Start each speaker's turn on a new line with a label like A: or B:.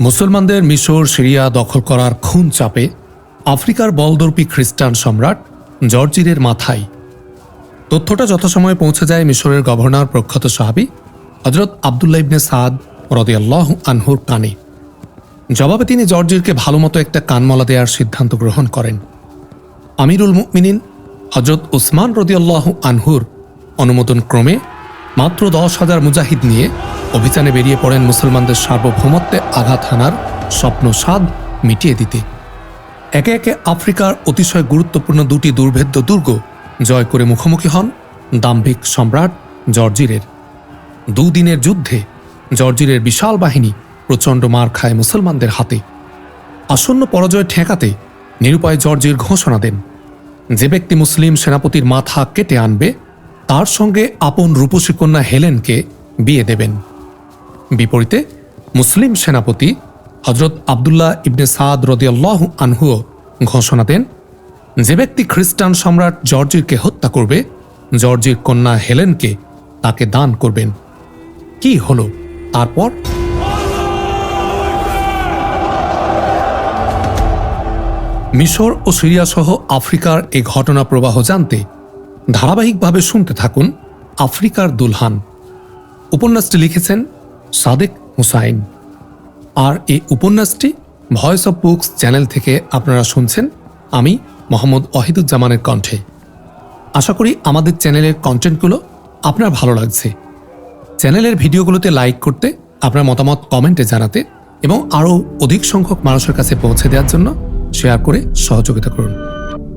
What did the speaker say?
A: মুসলমানদের মিশর, সিরিয়া দখল করার খুন চাপে আফ্রিকার বলদর্পী খ্রিস্টান সম্রাট জর্জিরের মাথায়। তথ্যটা যথাসময়ে পৌঁছে যায় মিশরের গভর্নর প্রখ্যাত সাহাবি হজরত আবদুল্লাহ ইবনে সাদ রদিয়াল্লাহ আনহুর কানে। জবাবে তিনি জর্জিরকে ভালোমতো একটা কানমলা দেওয়ার সিদ্ধান্ত গ্রহণ করেন। আমিরুল মুমিনিন হজরত উসমান রদিয়াল্লাহ আনহুর অনুমোদন ক্রমে মাত্র দশ হাজার মুজাহিদ নিয়ে অভিযানে বেরিয়ে পড়েন মুসলমানদের সার্বভৌমত্বে আঘাত হানার স্বপ্ন স্বাদ মিটিয়ে দিতে। একে একে আফ্রিকার অতিশয় গুরুত্বপূর্ণ দুটি দুর্ভেদ্য দুর্গ জয় করে মুখোমুখি হন দাম্ভিক সম্রাট জর্জিরের। দুদিনের যুদ্ধে জর্জিরের বিশাল বাহিনী প্রচণ্ড মার খায় মুসলমানদের হাতে। আসন্ন পরাজয় ঠেকাতে নিরুপায় জর্জির ঘোষণা দেন। যে ব্যক্তি মুসলিম সেনাপতির মাথা কেটে আনবে তার সঙ্গে আপন রূপসী কন্যা হেলেনকে বিয়ে দেবেন। বিপরীতে মুসলিম সেনাপতি হজরত আবদুল্লাহ ইবনে সাদ রদিয়াল্লাহ আনহুও ঘোষণা দেন, যে ব্যক্তি খ্রিস্টান সম্রাট জর্জিরকে হত্যা করবে, জর্জির কন্যা হেলেনকে তাকে দান করবেন। কি হলো? তারপর? মিশর ও সিরিয়া সহ আফ্রিকার এই ঘটনা প্রবাহ জানতে ধারাবাহিকভাবে শুনতে থাকুন আফ্রিকার দুলহান। উপন্যাসটি লিখেছেন সাদেক হুসাইন। আর এই উপন্যাসটি ভয়েস অব বুকস চ্যানেল থেকে আপনারা শুনছেন আমি মোহাম্মদ অহিদুজ্জামানের কণ্ঠে। আশা করি আমাদের চ্যানেলের কন্টেন্টগুলো আপনার ভালো লাগছে। চ্যানেলের ভিডিওগুলোতে লাইক করতে আপনার মতামত কমেন্টে জানাতে এবং আরও অধিক সংখ্যক মানুষের কাছে পৌঁছে দেওয়ার জন্য শেয়ার করে সহযোগিতা করুন।